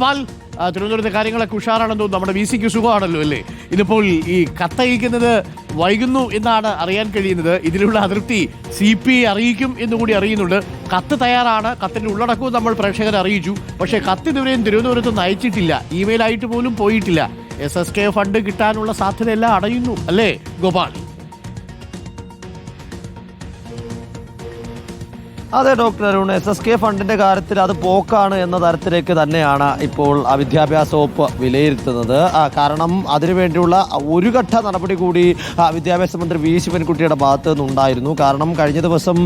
പാൽ തിരുവനന്തപുരത്തെ കാര്യങ്ങളൊക്കെ ഉഷാറാണെന്ന് തോന്നുന്നു. നമ്മുടെ വി സിക്ക് സുഖമാണല്ലോ അല്ലേ? ഇതിപ്പോൾ ഈ കത്തയക്കുന്നത് വൈകുന്നു എന്നാണ് അറിയാൻ കഴിയുന്നത്. ഇതിലുള്ള അതൃപ്തി സി പി ഐ അറിയിക്കും എന്നുകൂടി അറിയുന്നുണ്ട്. കത്ത് തയ്യാറാണ്. കത്തിന്റെ ഉള്ളടക്കവും നമ്മൾ പ്രേക്ഷകരെ അറിയിച്ചു. പക്ഷേ കത്ത് ഇതുവരെയും തിരുവനന്തപുരത്ത് നിന്ന് അയച്ചിട്ടില്ല ഇമെയിൽ ആയിട്ട് പോലും പോയിട്ടില്ല. എസ് എസ് കെ ഫണ്ട് കിട്ടാനുള്ള സാധ്യതയെല്ലാം അടയുന്നു അല്ലേ ഗോപാൽ? അതെ doctor Arun. S S K ഫണ്ടിന്റെ കാര്യത്തിൽ അത് പോക്കാണ് എന്ന തരത്തിലേക്ക് തന്നെയാണ് ഇപ്പോൾ വിദ്യാഭ്യാസ വകുപ്പ് വിലയിരുത്തുന്നത്. കാരണം അതിനുവേണ്ടിയുള്ള ഒരു ഘട്ട നടപടി കൂടി വിദ്യാഭ്യാസ മന്ത്രി വി ശിവൻകുട്ടിയുടെ ഭാഗത്ത് നിന്നുണ്ടായിരുന്നു. കാരണം കഴിഞ്ഞ ദിവസം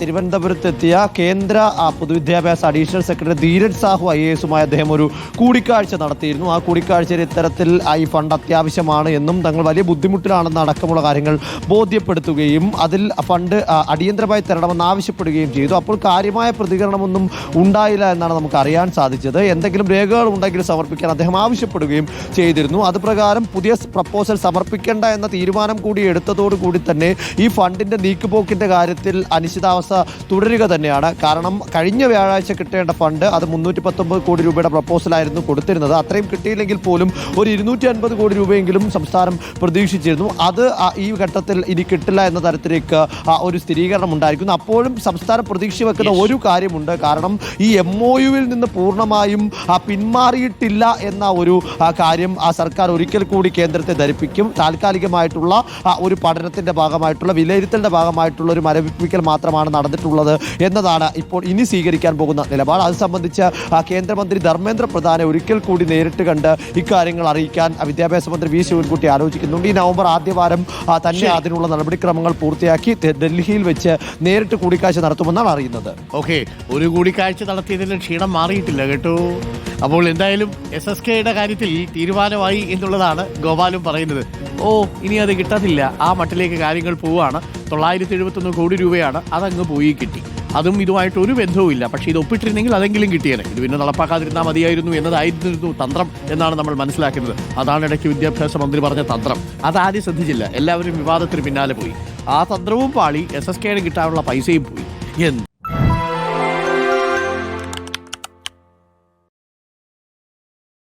തിരുവനന്തപുരത്തെത്തിയ കേന്ദ്ര പൊതുവിദ്യാഭ്യാസ additional secretary Dheeraj Sahu I എസുമായി അദ്ദേഹം ഒരു കൂടിക്കാഴ്ച നടത്തിയിരുന്നു. ആ കൂടിക്കാഴ്ചയിൽ ഇത്തരത്തിൽ ഈ ഫണ്ട് അത്യാവശ്യമാണ് എന്നും തങ്ങൾ വലിയ ബുദ്ധിമുട്ടിലാണെന്ന് അടക്കമുള്ള കാര്യങ്ങൾ ബോധ്യപ്പെടുത്തുകയും അതിൽ ഫണ്ട് അടിയന്തരമായി തരണമെന്ന് ആവശ്യപ്പെടുകയും ചെയ്തു. അപ്പോൾ കാര്യമായ പ്രതികരണമൊന്നും ഉണ്ടായില്ല എന്നാണ് നമുക്ക് അറിയാൻ സാധിച്ചത്. എന്തെങ്കിലും രേഖകൾ ഉണ്ടെങ്കിൽ സമർപ്പിക്കാൻ അദ്ദേഹം ആവശ്യപ്പെടുകയും ചെയ്തിരുന്നു. അത് പ്രകാരം പുതിയ പ്രപ്പോസൽ സമർപ്പിക്കേണ്ട എന്ന തീരുമാനം കൂടി എടുത്തതോടു കൂടി തന്നെ ഈ ഫണ്ടിന്റെ നീക്കുപോക്കിന്റെ കാര്യത്തിൽ അനിശ്ചിതാവസ്ഥ തുടരുക തന്നെയാണ്. കാരണം കഴിഞ്ഞ വ്യാഴാഴ്ച കിട്ടേണ്ട ഫണ്ട് അത് മുന്നൂറ്റി പത്തൊമ്പത് കോടി രൂപയുടെ പ്രപ്പോസലായിരുന്നു കൊടുത്തിരുന്നത്. അത്രയും കിട്ടിയില്ലെങ്കിൽ പോലും ഒരു ഇരുന്നൂറ്റി അൻപത് കോടി രൂപയെങ്കിലും സംസ്ഥാനം പ്രതീക്ഷിച്ചിരുന്നു. അത് ഈ ഘട്ടത്തിൽ ഇനി കിട്ടില്ല എന്ന തരത്തിലേക്ക് ഒരു സ്ഥിരീകരണം ഉണ്ടായിരിക്കുന്നു. അപ്പോഴും സംസ്ഥാനം പ്രതീക്ഷ വെക്കുന്ന ഒരു കാര്യമുണ്ട്. കാരണം ഈ എം ഒ യുവിൽ നിന്ന് പൂർണമായും ആ, പിന്മാറിയിട്ടില്ല എന്ന ഒരു കാര്യം ആ സർക്കാർ ഒരിക്കൽ കൂടി കേന്ദ്രത്തെ ധരിപ്പിക്കും. താൽക്കാലികമായിട്ടുള്ള ഒരു പഠനത്തിന്റെ ഭാഗമായിട്ടുള്ള വിലയിരുത്തലിന്റെ ഭാഗമായിട്ടുള്ള ഒരു മരവിപ്പിക്കൽ മാത്രമാണ് നടന്നിട്ടുള്ളത് എന്നതാണ് ഇപ്പോൾ ഇനി സ്വീകരിക്കാൻ പോകുന്ന നിലപാട്. അത് സംബന്ധിച്ച് കേന്ദ്രമന്ത്രി ധർമ്മേന്ദ്ര പ്രധാനെ ഒരിക്കൽ കൂടി നേരിട്ട് കണ്ട് ഇക്കാര്യങ്ങൾ അറിയിക്കാൻ വിദ്യാഭ്യാസ മന്ത്രി വി ശിവൻകുട്ടി ആലോചിക്കുന്നുണ്ട്. ഈ നവംബർ ആദ്യവാരം തന്നെ അതിനുള്ള നടപടിക്രമങ്ങൾ പൂർത്തിയാക്കി ഡൽഹിയിൽ വെച്ച് നേരിട്ട് കൂടിക്കാഴ്ച നടത്തുമെന്നാണ് അറിയുന്നത്. ഓക്കെ ഒരു കൂടിക്കാഴ്ച നടത്തിയതിലും ക്ഷീണം മാറിയിട്ടില്ല കേട്ടോ. അപ്പോൾ എന്തായാലും എസ് എസ് കെയുടെ കാര്യത്തിൽ തീരുമാനമായി എന്നുള്ളതാണ് ഗോപാലും പറയുന്നത്. ഓ ഇനി അത് കിട്ടത്തില്ല. ആ മട്ടിലേക്ക് കാര്യങ്ങൾ പോവുകയാണ്. തൊള്ളായിരത്തി എഴുപത്തൊന്ന് കോടി രൂപയാണ് അതങ്ങ് പോയി കിട്ടി. അതും ഇതുമായിട്ട് ഒരു ബന്ധവുമില്ല. പക്ഷേ ഇത് ഒപ്പിട്ടിരുന്നെങ്കിൽ അതെങ്കിലും കിട്ടിയേനെ. ഇത് പിന്നെ നടപ്പാക്കാതിരുന്നാൽ മതിയായിരുന്നു എന്നതായിരുന്നു തന്ത്രം എന്നാണ് നമ്മൾ മനസ്സിലാക്കുന്നത്. അതാണ് ഇടയ്ക്ക് വിദ്യാഭ്യാസ മന്ത്രി പറഞ്ഞ തന്ത്രം. അതാരും ശ്രദ്ധിച്ചില്ല. എല്ലാവരും വിവാദത്തിന് പിന്നാലെ പോയി. ആ തന്ത്രവും പാളി എസ് എസ് കെയുടെ കിട്ടാനുള്ള പൈസയും പോയി. എന്ത്